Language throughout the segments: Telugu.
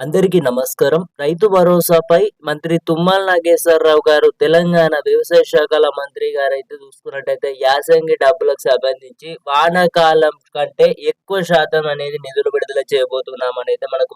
అందరికీ నమస్కారం. రైతు భరోసాపై మంత్రి తుమ్మల నాగేశ్వరరావు గారు తెలంగాణ వ్యవసాయ శాఖల మంత్రి గారు అయితే చూసుకున్నట్టయితే యాసంగి డబ్బులకు సంబంధించి వానాకాలం కంటే ఎక్కువ శాతం అనేది నిధులు విడుదల చేయబోతున్నామని అయితే మనకు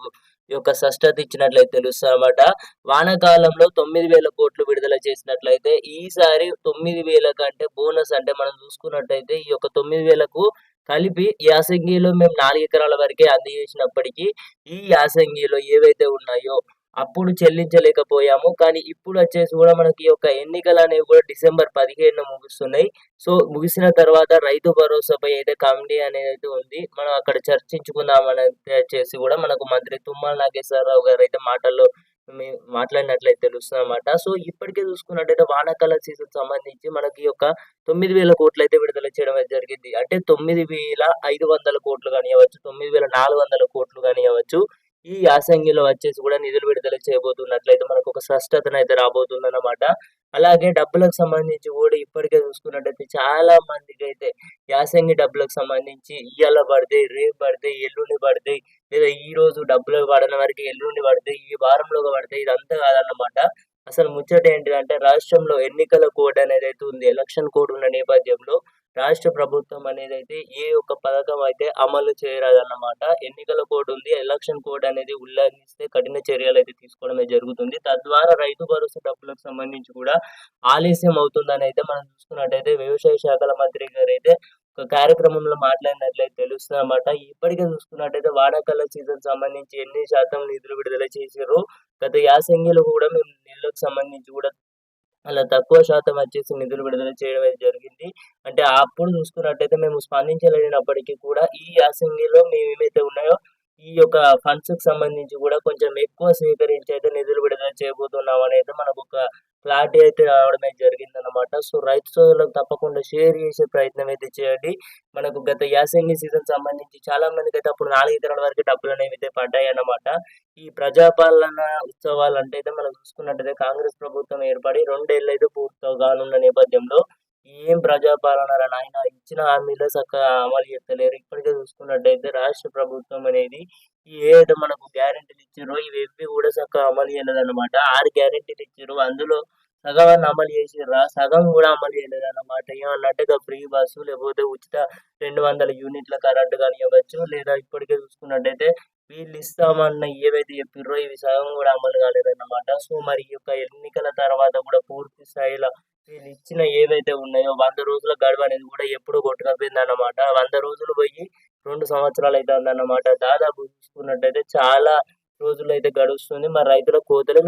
ఈ యొక్క స్పష్టత ఇచ్చినట్లయితే తెలుస్తామట వానాకాలంలో తొమ్మిది వేల కోట్లు విడుదల చేసినట్లయితే ఈసారి తొమ్మిది వేల కంటే బోనస్ అంటే మనం చూసుకున్నట్టయితే ఈ యొక్క తొమ్మిది వేలకు కలిపి యాసంగిలో మేము నాలుగు ఎకరాల వరకే అందజేసినప్పటికీ ఈ యాసంగిలో ఏవైతే ఉన్నాయో అప్పుడు చెల్లించలేకపోయాము. కానీ ఇప్పుడు వచ్చేసి కూడా మనకి యొక్క ఎన్నికలు అనేవి కూడా డిసెంబర్ పదిహేను ముగుస్తున్నాయి. సో ముగిసిన తర్వాత రైతు భరోసాపై అయితే కమిటీ అనేది ఉంది. మనం అక్కడ చర్చించుకుందాం అనేది వచ్చేసి కూడా మనకు మంత్రి తుమ్మల నాగేశ్వరరావు గారు అయితే మాటల్లో మేము మాట్లాడినట్లయితే తెలుస్తుంది అనమాట సో ఇప్పటికే చూసుకున్నట్టయితే వానాకాల సీజన్ సంబంధించి మనకి ఈ యొక్క తొమ్మిది వేల కోట్లు అయితే విడుదల చేయడం జరిగింది. అంటే తొమ్మిది వేల ఐదు వందల కోట్లు కానివ్వచ్చు తొమ్మిది వేల నాలుగు వందల కోట్లు కానివ్వచ్చు ఈ యాసంగిలో వచ్చేసి కూడా నిధులు విడుదల చేయబోతున్నట్లయితే మనకు ఒక స్పష్టతను అయితే రాబోతుంది అలాగే డబ్బులకు సంబంధించి కూడా ఇప్పటికే చూసుకున్నట్టయితే చాలా మందికి అయితే యాసంగి డబ్బులకు సంబంధించి ఇయ్యాల పడతాయి రేపు పడతాయి ఎల్లుండి పడతాయి లేదా ఈ రోజు డబ్బులు పడని వరకు ఎల్లుండి పడతాయి ఈ వారంలో పడతాయి ఇదంతా కాదన్నమాట. అసలు ముచ్చట ఏంటిదంటే రాష్ట్రంలో ఎన్నికల కోడ్ అనేది అయితే ఉంది. ఎలక్షన్ కోడ్ ఉన్న నేపథ్యంలో రాష్ట్ర ప్రభుత్వం అనేది అయితే ఏ ఒక్క పథకం అయితే అమలు చేయరాదన్నమాట. ఎన్నికల కోడ్ ఉంది ఎలక్షన్ కోడ్ అనేది ఉల్లంఘిస్తే కఠిన చర్యలు అయితే తీసుకోవడమే జరుగుతుంది. తద్వారా రైతు భరోసా డబ్బులకు సంబంధించి కూడా ఆలస్యం అవుతుందని అయితే మనం చూసుకున్నట్టయితే వ్యవసాయ శాఖల మంత్రి గారు అయితే ఒక కార్యక్రమంలో మాట్లాడినట్లయితే తెలుస్తుంది అనమాట ఇప్పటికే చూసుకున్నట్టయితే వానాకాల సీజన్ సంబంధించి ఎన్ని శాతం నిధులు విడుదల చేసారు గత యాసంగిలో కూడా మేము నిధులకు సంబంధించి కూడా అలా తక్కువ శాతం వచ్చేసి నిధులు విడుదల చేయడం జరిగింది. అంటే అప్పుడు చూసుకున్నట్టయితే మేము స్పందించలేనప్పటికీ కూడా ఈ యాసంగిలో మేము ఏమైతే ఉన్నాయో ఈ యొక్క ఫండ్స్కి సంబంధించి కూడా కొంచెం ఎక్కువ స్వీకరించి అయితే నిధులు విడుదల చేయబోతున్నాం అని అయితే మనకు ఒక క్లారిటీ అయితే రావడం అయితే జరిగింది సో రైతు సోదరులకు తప్పకుండా షేర్ చేసే ప్రయత్నం అయితే చేయండి. మనకు గత యాసంగి సీజన్ సంబంధించి చాలా మందికి అయితే అప్పుడు నాలుగు ఎకరాల వరకు డబ్బులు అనేవి అయితే పడ్డాయి అన్నమాట ఈ ప్రజాపాలన ఉత్సవాలు అంటే అయితే మనం చూసుకున్నట్టయితే కాంగ్రెస్ ప్రభుత్వం ఏర్పడి రెండేళ్ళు అయితే పూర్తి కానున్న నేపథ్యంలో ఏం ప్రజాపాలన రా నాయన? ఇచ్చిన హామీలో చక్కగా అమలు చేస్తలేరు. ఇప్పటికే చూసుకున్నట్టయితే రాష్ట్ర ప్రభుత్వం అనేది ఈ ఏదైతే మనకు గ్యారెంటీలు ఇచ్చారో. ఇవి కూడా చక్కగా అమలు చేయలేదు అనమాట ఆరు గ్యారెంటీలు ఇచ్చారు. అందులో సగం అమలు చేసిర్రా? సగం కూడా అమలు చేయలేదు అన్నమాట ఏమన్నట్టుగా ఫ్రీ బస్సు లేకపోతే ఉచిత రెండు వందల యూనిట్ల కరెంట్ కానివ్వచ్చు లేదా ఇప్పటికే చూసుకున్నట్టయితే వీళ్ళు ఇస్తామన్న ఏవైతే చెప్పిర్రో ఇవి సగం కూడా అమలు కాలేదన్నమాట. సో మరి ఈ యొక్క ఎన్నికల తర్వాత కూడా పూర్తి స్థాయిలో వీళ్ళు ఇచ్చిన ఏవైతే ఉన్నాయో వంద రోజుల గడువు అనేది కూడా ఎప్పుడు కొట్టుకపోయింది అన్నమాట వంద రోజులు పోయి రెండు సంవత్సరాలు అయితే ఉందన్నమాట దాదాపు చూసుకున్నట్టయితే చాలా రోజులు అయితే గడుస్తుంది. మరి రైతుల కోతలు